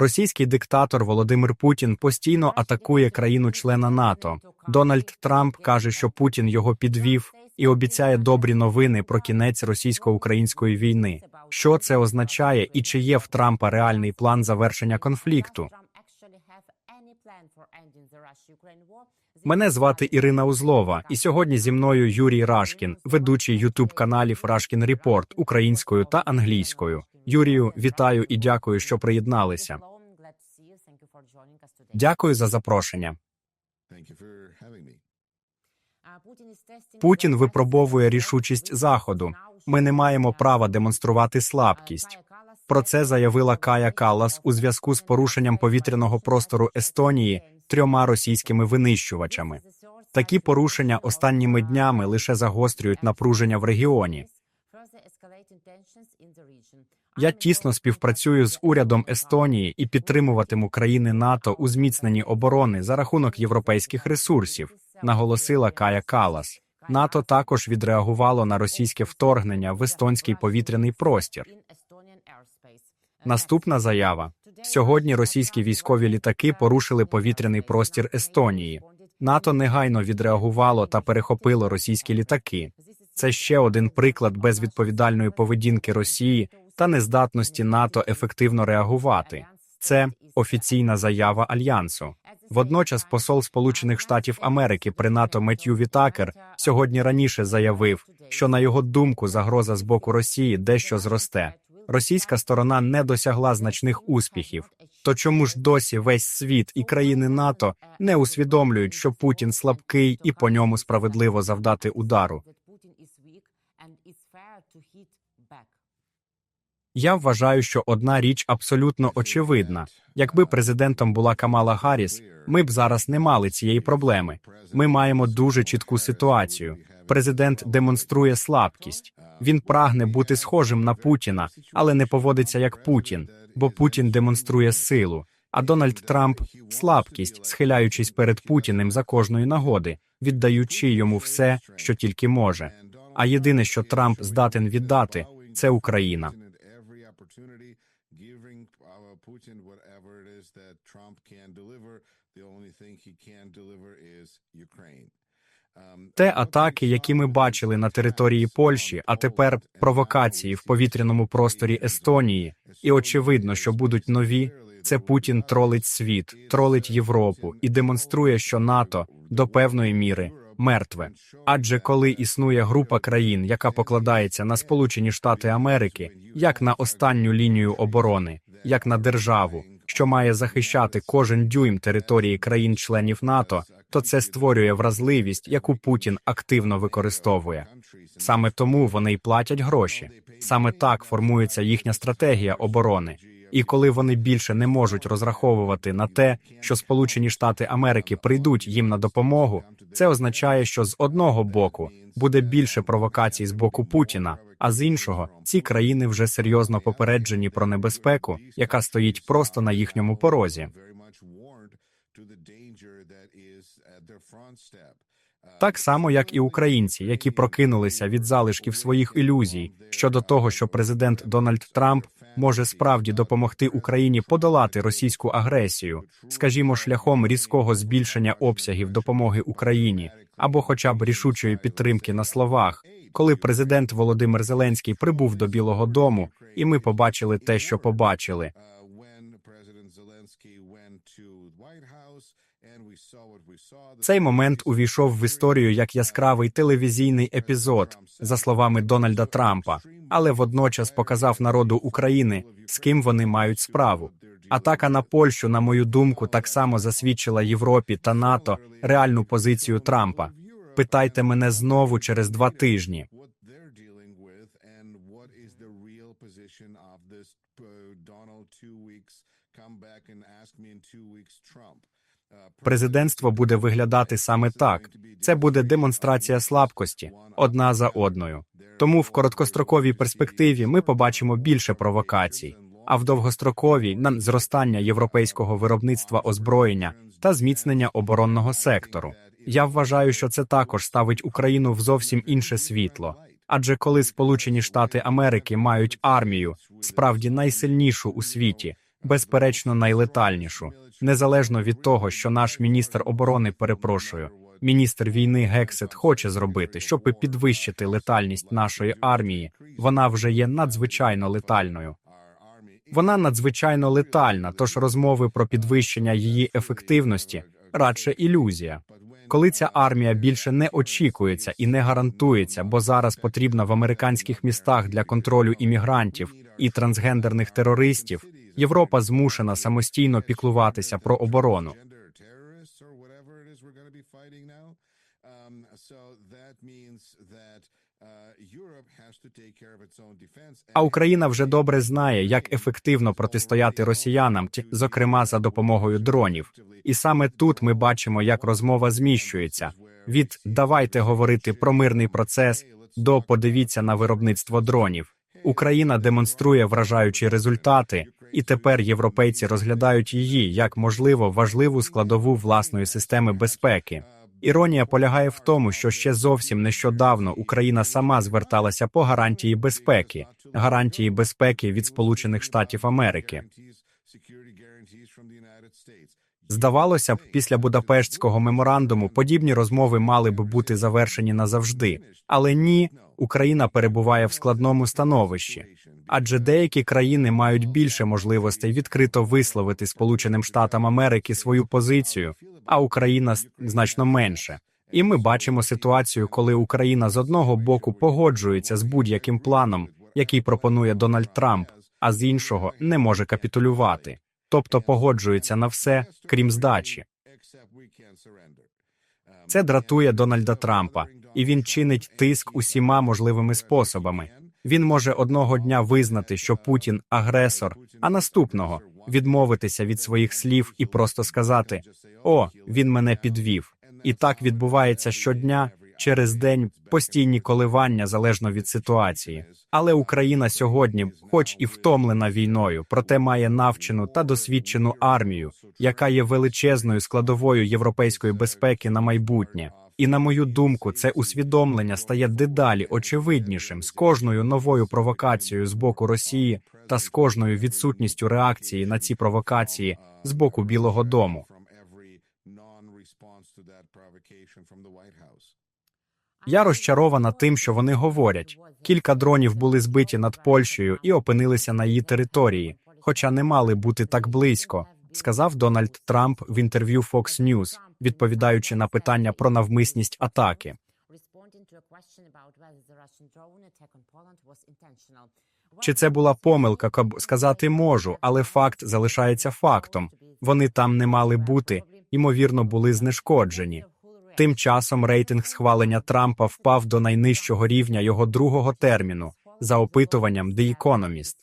Російський диктатор Володимир Путін постійно атакує країну-члена НАТО. Дональд Трамп каже, що Путін його підвів і обіцяє добрі новини про кінець російсько-української війни. Що це означає, і чи є в Трампа реальний план завершення конфлікту? Мене звати Ірина Узлова, і сьогодні зі мною Юрій Рашкін, ведучий ютуб каналів Рашкін Репорт українською та англійською. Юрію, вітаю і дякую, що приєдналися. Дякую за запрошення. Путін випробовує рішучість заходу. Ми не маємо права демонструвати слабкість. Про це заявила Кая Каллас у зв'язку з порушенням повітряного простору Естонії трьома російськими винищувачами. Такі порушення останніми днями лише загострюють напруження в регіоні. Я тісно співпрацюю з урядом Естонії і підтримуватиму країни НАТО у зміцненні оборони за рахунок європейських ресурсів, наголосила Кая Калас. НАТО також відреагувало на російське вторгнення в естонський повітряний простір. Наступна заява сьогодні. Російські військові літаки порушили повітряний простір Естонії. НАТО негайно відреагувало та перехопило російські літаки. Це ще один приклад безвідповідальної поведінки Росії та нездатності НАТО ефективно реагувати. Це офіційна заява альянсу. Водночас посол Сполучених Штатів Америки при НАТО Меттью Вітакер сьогодні раніше заявив, що на його думку загроза з боку Росії дещо зросте. Російська сторона не досягла значних успіхів. То чому ж досі весь світ і країни НАТО не усвідомлюють, що Путін слабкий і по ньому справедливо завдати удару? Я вважаю, що одна річ абсолютно очевидна: якби президентом була Камала Гарріс, ми б зараз не мали цієї проблеми. Ми маємо дуже чітку ситуацію. Президент демонструє слабкість. Він прагне бути схожим на Путіна, але не поводиться як Путін, бо Путін демонструє силу. А Дональд Трамп слабкість, схиляючись перед Путіним за кожної нагоди, віддаючи йому все, що тільки може. А єдине, що Трамп здатен віддати, це Україна. Те атаки, які ми бачили на території Польщі, а тепер провокації в повітряному просторі Естонії, і очевидно, що будуть нові. Це Путін тролить світ, тролить Європу і демонструє, що НАТО до певної міри мертве. Адже коли існує група країн, яка покладається на Сполучені Штати Америки, як на останню лінію оборони, як на державу, що має захищати кожен дюйм території країн-членів НАТО, то це створює вразливість, яку Путін активно використовує. Саме тому вони й платять гроші. Саме так формується їхня стратегія оборони. І коли вони більше не можуть розраховувати на те, що Сполучені Штати Америки прийдуть їм на допомогу, це означає, що з одного боку буде більше провокацій з боку Путіна, а з іншого ці країни вже серйозно попереджені про небезпеку, яка стоїть просто на їхньому порозі. Так само, як і українці, які прокинулися від залишків своїх ілюзій щодо того, що президент Дональд Трамп може справді допомогти Україні подолати російську агресію, скажімо, шляхом різкого збільшення обсягів допомоги Україні або, хоча б рішучої підтримки на словах, коли президент Володимир Зеленський прибув до Білого Дому, і ми побачили те, що побачили. Цей момент увійшов в історію як яскравий телевізійний епізод, за словами Дональда Трампа, але водночас показав народу України, з ким вони мають справу. Атака на Польщу, на мою думку, так само засвідчила Європі та НАТО реальну позицію Трампа. Питайте мене знову через два тижні. Donald two weeks. Президентство буде виглядати саме так. Це буде демонстрація слабкості одна за одною. Тому в короткостроковій перспективі ми побачимо більше провокацій, а в довгостроковій на зростання європейського виробництва озброєння та зміцнення оборонного сектору. Я вважаю, що це також ставить Україну в зовсім інше світло. Адже коли Сполучені Штати Америки мають армію, справді найсильнішу у світі, безперечно, найлетальнішу, незалежно від того, що наш міністр оборони перепрошую. Міністр війни Гексет хоче зробити, щоб підвищити летальність нашої армії. Вона вже є надзвичайно летальною. Вона надзвичайно летальна, тож розмови про підвищення її ефективності радше ілюзія. Коли ця армія більше не очікується і не гарантується, бо зараз потрібна в американських містах для контролю іммігрантів і трансгендерних терористів, Європа змушена самостійно піклуватися про оборону. А Україна вже добре знає, як ефективно протистояти росіянам, зокрема за допомогою дронів. І саме тут ми бачимо, як розмова зміщується від давайте говорити про мирний процес до подивіться на виробництво дронів. Україна демонструє вражаючі результати, і тепер європейці розглядають її як можливо важливу складову власної системи безпеки. Іронія полягає в тому, що ще зовсім нещодавно Україна сама зверталася по гарантії безпеки, гарантії безпеки від Сполучених Штатів Америки. Security guarantees from the United States. Здавалося б, після Будапештського меморандуму подібні розмови мали б бути завершені назавжди, але ні, Україна перебуває в складному становищі, адже деякі країни мають більше можливостей відкрито висловити Сполученим Штатам Америки свою позицію, а Україна значно менше. І ми бачимо ситуацію, коли Україна з одного боку погоджується з будь-яким планом, який пропонує Дональд Трамп, а з іншого не може капітулювати, тобто погоджується на все, крім здачі. Це дратує Дональда Трампа, і він чинить тиск усіма можливими способами. Він може одного дня визнати, що Путін агресор, а наступного відмовитися від своїх слів і просто сказати: О, він мене підвів. І так відбувається щодня. Через день постійні коливання залежно від ситуації. Але Україна сьогодні, хоч і втомлена війною, проте має навчену та досвідчену армію, яка є величезною складовою європейської безпеки на майбутнє. І на мою думку, це усвідомлення стає дедалі очевиднішим з кожною новою провокацією з боку Росії та з кожною відсутністю реакції на ці провокації з боку Білого Дому. Я розчарована тим, що вони говорять. Кілька дронів були збиті над Польщею і опинилися на її території, хоча не мали бути так близько, сказав Дональд Трамп в інтерв'ю Fox News, відповідаючи на питання про навмисність атаки. Чи це була помилка, каб сказати можу, але факт залишається фактом. Вони там не мали бути, ймовірно, були знешкоджені. Тим часом рейтинг схвалення Трампа впав до найнижчого рівня його другого терміну за опитуванням The Economist.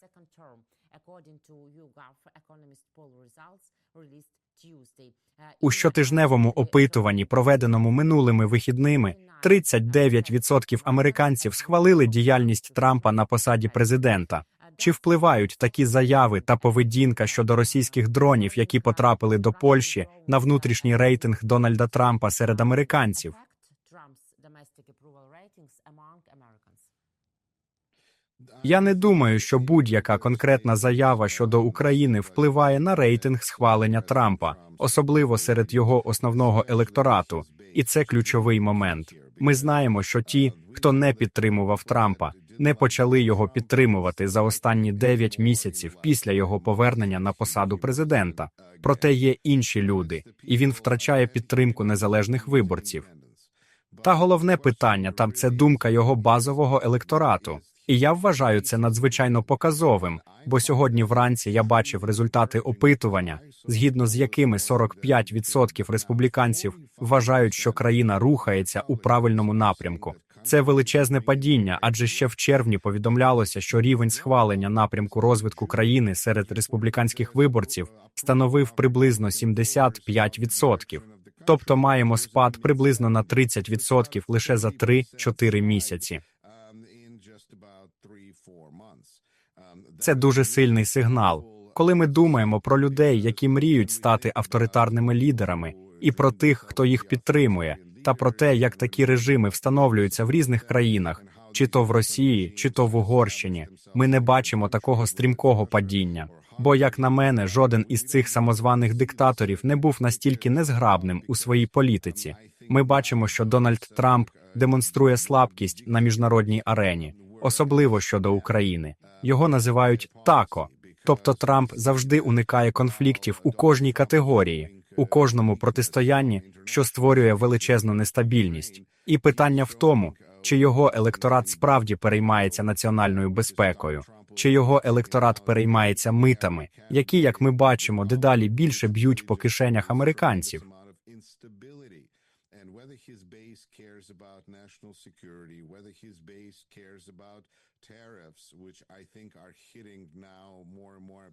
У щотижневому опитуванні, проведеному минулими вихідними, 39% американців схвалили діяльність Трампа на посаді президента. Чи впливають такі заяви та поведінка щодо російських дронів, які потрапили до Польщі, на внутрішній рейтинг Дональда Трампа серед американців? Я не думаю, що будь-яка конкретна заява щодо України впливає на рейтинг схвалення Трампа, особливо серед його основного електорату, і це ключовий момент. Ми знаємо, що ті, хто не підтримував Трампа, не почали його підтримувати за останні 9 місяців після його повернення на посаду президента. Проте є інші люди, і він втрачає підтримку незалежних виборців. Та головне питання там це думка його базового електорату. І я вважаю це надзвичайно показовим, бо сьогодні вранці я бачив результати опитування, згідно з якими 45% республіканців вважають, що країна рухається у правильному напрямку. Це величезне падіння, адже ще в червні повідомлялося, що рівень схвалення напрямку розвитку країни серед республіканських виборців становив приблизно 75%. Тобто маємо спад приблизно на 30% лише за 3-4 місяці. Це дуже сильний сигнал. Коли ми думаємо про людей, які мріють стати авторитарними лідерами, і про тих, хто їх підтримує, та про те, як такі режими встановлюються в різних країнах, чи то в Росії, чи то в Угорщині, ми не бачимо такого стрімкого падіння. Бо, як на мене, жоден із цих самозваних диктаторів не був настільки незграбним у своїй політиці. Ми бачимо, що Дональд Трамп демонструє слабкість на міжнародній арені, особливо щодо України. Його називають тако. Тобто Трамп завжди уникає конфліктів у кожній категорії, у кожному протистоянні, що створює величезну нестабільність. І питання в тому, чи його електорат справді переймається національною безпекою, чи його електорат переймається митами, які, як ми бачимо, дедалі більше б'ють по кишенях американців. amount of instability and whether his base cares about national security, whether his base cares about tariffs, which I think are hitting now more and more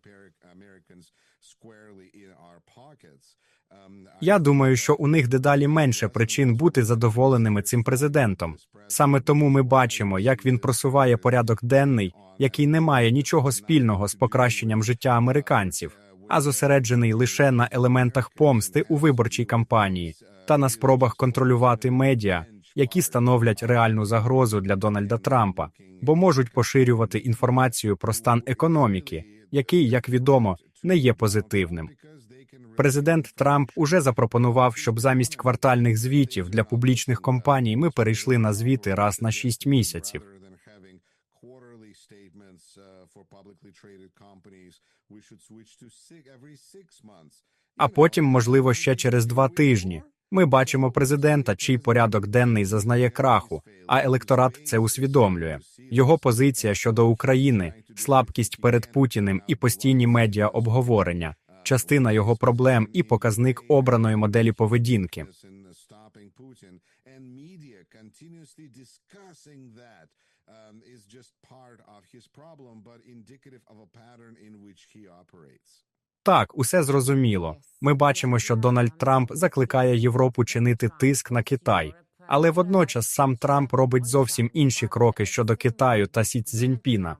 Americans squarely in our pockets. Um, Я думаю, що у них дедалі менше причин бути задоволеними цим президентом. Саме тому ми бачимо, як він просуває порядок денний, який не має нічого спільного з покращенням життя американців, а зосереджений лише на елементах помсти у виборчій кампанії та на спробах контролювати медіа, які становлять реальну загрозу для Дональда Трампа, бо можуть поширювати інформацію про стан економіки, який, як відомо, не є позитивним. Президент Трамп уже запропонував, щоб замість квартальних звітів для публічних компаній ми перейшли на звіти раз на шість місяців. А потім, можливо, ще через два тижні. Ми бачимо президента, чий порядок денний зазнає краху, а електорат це усвідомлює. Його позиція щодо України, слабкість перед Путіним і постійні медіа обговорення, частина його проблем і показник обраної моделі поведінки. Uh, and um, is just part of his problem, but indicative of a pattern in which he operates. Так, усе зрозуміло. Ми бачимо, що Дональд Трамп закликає Європу чинити тиск на Китай, але водночас сам Трамп робить зовсім інші кроки щодо Китаю та Сі Цзіньпіна.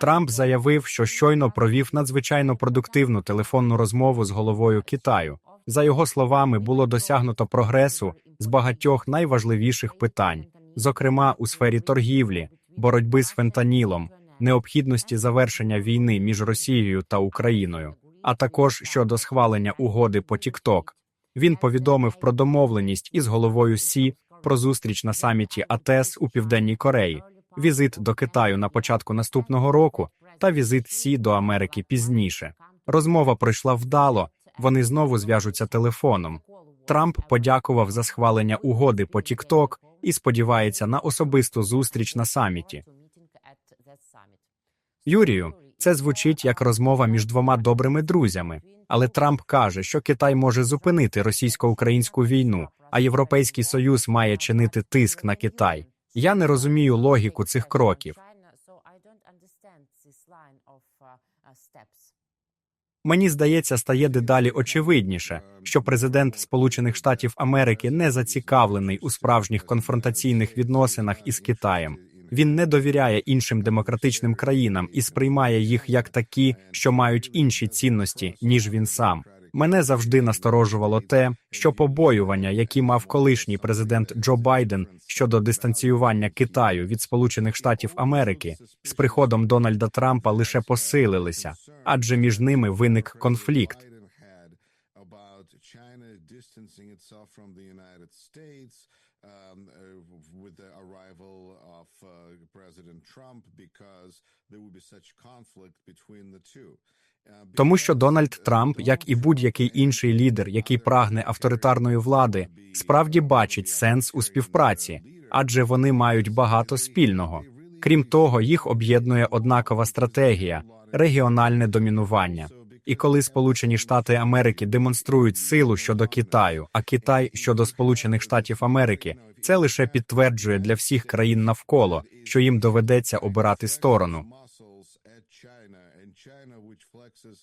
Трамп заявив, що щойно провів надзвичайно продуктивну телефонну розмову з головою Китаю. За його словами, було досягнуто прогресу з багатьох найважливіших питань, зокрема у сфері торгівлі, боротьби з фентанілом, необхідності завершення війни між Росією та Україною, а також щодо схвалення угоди по TikTok. Він повідомив про домовленість із головою Сі про зустріч на саміті АТЕС у Південній Кореї, візит до Китаю на початку наступного року та візит Сі до Америки пізніше. Розмова пройшла вдало. Вони знову зв'яжуться телефоном. Трамп подякував за схвалення угоди по TikTok і сподівається на особисту зустріч на саміті. Юрію, це звучить як розмова між двома добрими друзями. Але Трамп каже, що Китай може зупинити російсько-українську війну, а Європейський Союз має чинити тиск на Китай. Я не розумію логіку цих кроків. Мені здається, стає дедалі очевидніше, що президент Сполучених Штатів Америки не зацікавлений у справжніх конфронтаційних відносинах із Китаєм. Він не довіряє іншим демократичним країнам і сприймає їх як такі, що мають інші цінності, ніж він сам. Мене завжди насторожувало те, що побоювання, які мав колишній президент Джо Байден щодо дистанціювання Китаю від Сполучених Штатів Америки, з приходом Дональда Трампа лише посилилися, адже між ними виник конфлікт. China distancing itself States um, uh, with the arrival of uh, President Trump because there would be such conflict between the two. Uh, Тому що Дональд uh, Трамп, як і будь-який інший лідер, який прагне авторитарної влади, справді бачить сенс у співпраці, адже вони мають багато спільного. Крім того, їх об'єднує однакова стратегія регіональне домінування. І коли Сполучені Штати Америки демонструють силу щодо Китаю, а Китай щодо Сполучених Штатів Америки, це лише підтверджує для всіх країн навколо, що їм доведеться обирати сторону. China and China which flexes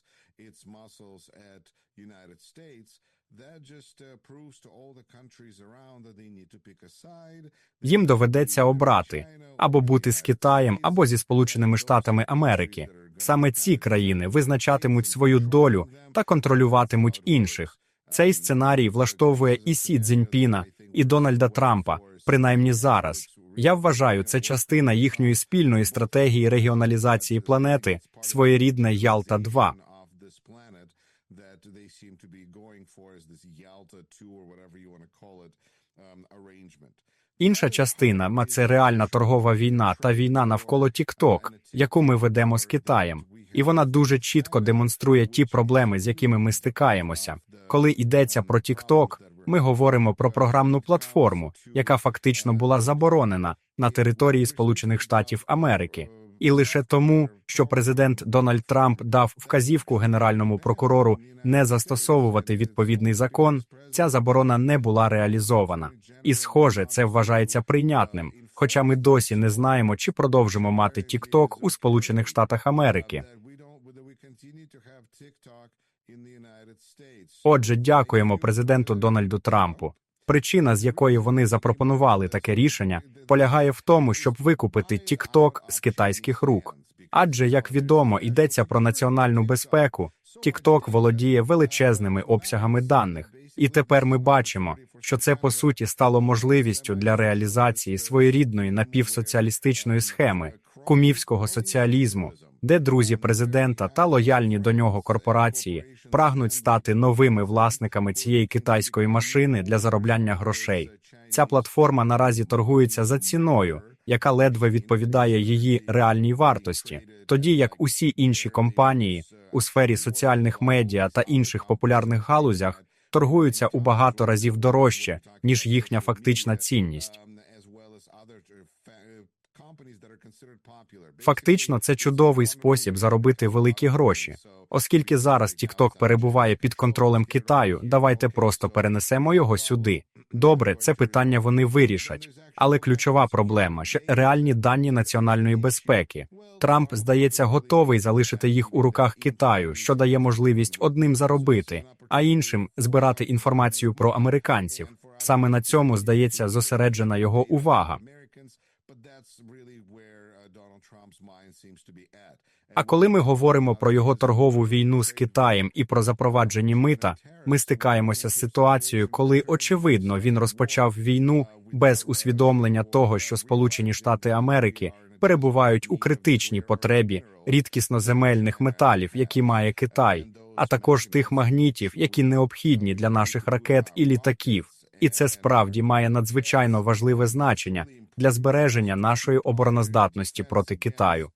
muscles at United States that just proves to all the countries around that they need to pick a side Їм доведеться обрати або бути з Китаєм, або зі Сполученими Штатами Америки. Саме ці країни визначатимуть свою долю та контролюватимуть інших. Цей сценарій влаштовує і Сі Цзіньпіна, і Дональда Трампа, принаймні зараз. Я вважаю, це частина їхньої спільної стратегії регіоналізації планети, своєрідне Ялта 2 of this planet that they seem to be going for is this Yalta 2 or whatever you want to call it um, arrangement. Інша частина це реальна торгова війна та війна навколо TikTok, яку ми ведемо з Китаєм. І вона дуже чітко демонструє ті проблеми, з якими ми стикаємося. Коли йдеться про TikTok, ми говоримо про програмну платформу, яка фактично була заборонена на території Сполучених Штатів Америки. І лише тому, що президент Дональд Трамп дав вказівку генеральному прокурору не застосовувати відповідний закон, ця заборона не була реалізована. І, схоже, це вважається прийнятним. Хоча ми досі не знаємо, чи продовжимо мати TikTok у Сполучених Штатах Америки. Отже, дякуємо президенту Дональду Трампу. Причина, з якої вони запропонували таке рішення, полягає в тому, щоб викупити TikTok з китайських рук. Адже, як відомо, йдеться про національну безпеку. TikTok володіє величезними обсягами даних, і тепер ми бачимо, що це по суті стало можливістю для реалізації своєрідної напівсоціалістичної схеми кумівського соціалізму, де друзі президента та лояльні до нього корпорації прагнуть стати новими власниками цієї китайської машини для заробляння грошей. Ця платформа наразі торгується за ціною, яка ледве відповідає її реальній вартості, тоді як усі інші компанії у сфері соціальних медіа та інших популярних галузях торгуються у багато разів дорожче ніж їхня фактична цінність. Фактично, це чудовий спосіб заробити великі гроші. Оскільки зараз TikTok перебуває під контролем Китаю, давайте просто перенесемо його сюди. Добре, це питання вони вирішать. Але ключова проблема ще реальні дані національної безпеки. Трамп, здається, готовий залишити їх у руках Китаю, що дає можливість одним заробити, а іншим збирати інформацію про американців. Саме на цьому здається зосереджена його увага. А коли ми говоримо про його торгову війну з Китаєм і про запроваджені мита, ми стикаємося з ситуацією, коли очевидно він розпочав війну без усвідомлення того, що Сполучені Штати Америки перебувають у критичній потребі рідкісноземельних металів, які має Китай, а також тих магнітів, які необхідні для наших ракет і літаків. І це справді має надзвичайно важливе значення для збереження нашої обороноздатності проти Китаю.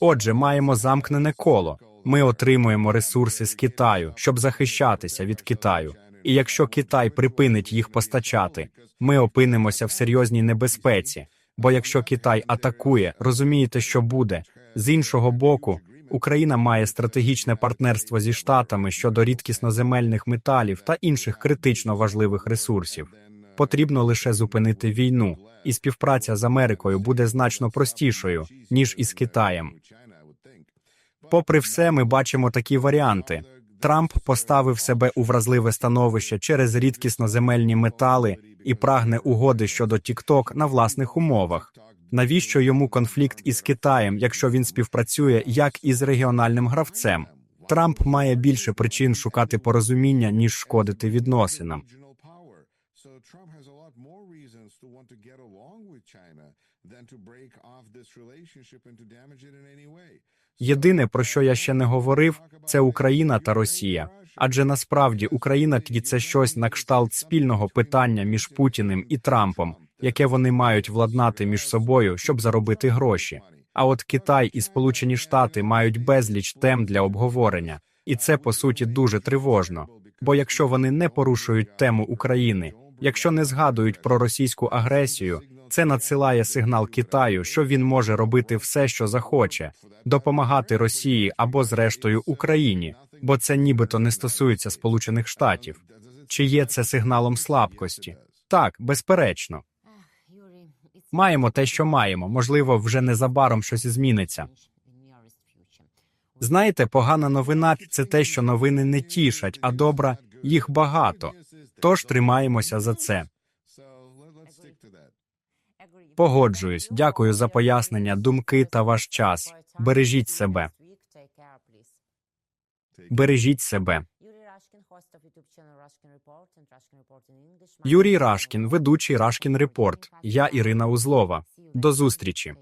Отже, маємо замкнене коло. Ми отримуємо ресурси з Китаю, щоб захищатися від Китаю. І якщо Китай припинить їх постачати, ми опинимося в серйозній небезпеці. Бо якщо Китай атакує, розумієте, що буде з іншого боку. Україна має стратегічне партнерство зі штатами щодо рідкісноземельних металів та інших критично важливих ресурсів. Потрібно лише зупинити війну, і співпраця з Америкою буде значно простішою ніж із Китаєм. Попри все, ми бачимо такі варіанти. Трамп поставив себе у вразливе становище через рідкісноземельні метали і прагне угоди щодо TikTok на власних умовах. Навіщо йому конфлікт із Китаєм, якщо він співпрацює як із регіональним гравцем? Трамп має більше причин шукати порозуміння ніж шкодити відносинам. In any way. Єдине, про що я ще не говорив, це Україна та Росія. Адже насправді Україна тоді це щось на кшталт спільного питання між Путіним і Трампом, яке вони мають владнати між собою, щоб заробити гроші. А от Китай і Сполучені Штати мають безліч тем для обговорення, і це по суті дуже тривожно. Бо якщо вони не порушують тему України, якщо не згадують про російську агресію, це надсилає сигнал Китаю, що він може робити все, що захоче, допомагати Росії або, зрештою, Україні, бо це нібито не стосується Сполучених Штатів. Чи є це сигналом слабкості? Так, безперечно. Маємо те, що маємо. Можливо, вже незабаром щось зміниться. Знаєте, погана новина це те, що новини не тішать, а добра їх багато. Тож тримаємося за це. Погоджуюсь. Дякую за пояснення, думки та ваш час. Бережіть себе. Бережіть себе. Юрій Рашкін, ведучий Рашкін Репорт. Я Ірина Узлова. До зустрічі.